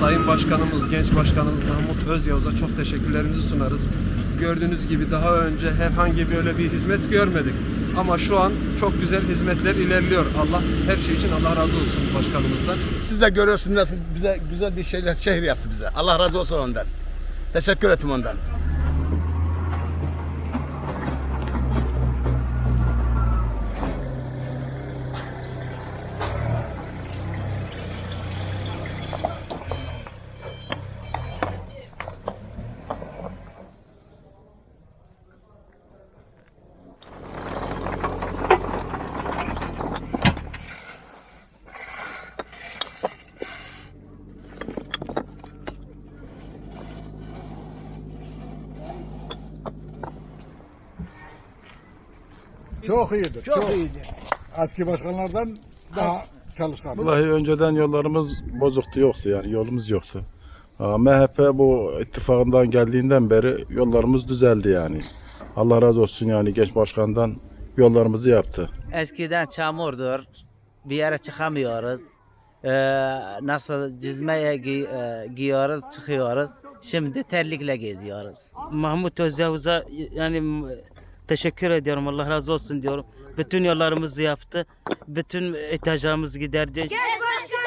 Sayın Başkanımız, Genç Başkanımız Mahmut Özyavuz'a çok teşekkürlerimizi sunarız. Gördüğünüz gibi daha önce herhangi böyle bir hizmet görmedik. Ama şu an çok güzel hizmetler ilerliyor. Allah her şey için Allah razı olsun başkanımızdan. Siz de görüyorsunuz bize güzel bir şeyler şehir yaptı bize. Allah razı olsun ondan. Teşekkür ettim ondan. Çok iyidir. Çok, iyiydi. Eski başkanlardan daha çalışkan. Vallahi önceden yollarımız bozuktu yoktu yani yolumuz yoktu. Aa, MHP bu ittifakından geldiğinden beri yollarımız düzeldi yani. Allah razı olsun yani genç başkandan yollarımızı yaptı. Eskiden çamurdur. Bir yere çıkamıyoruz. Ee, nasıl cizmeye gi- e, giyiyoruz, çıkıyoruz. Şimdi terlikle geziyoruz. Mahmut Özyavuz'a yani teşekkür ediyorum. Allah razı olsun diyorum. Bütün yollarımızı yaptı. Bütün ihtiyaçlarımızı giderdi. Genç başkan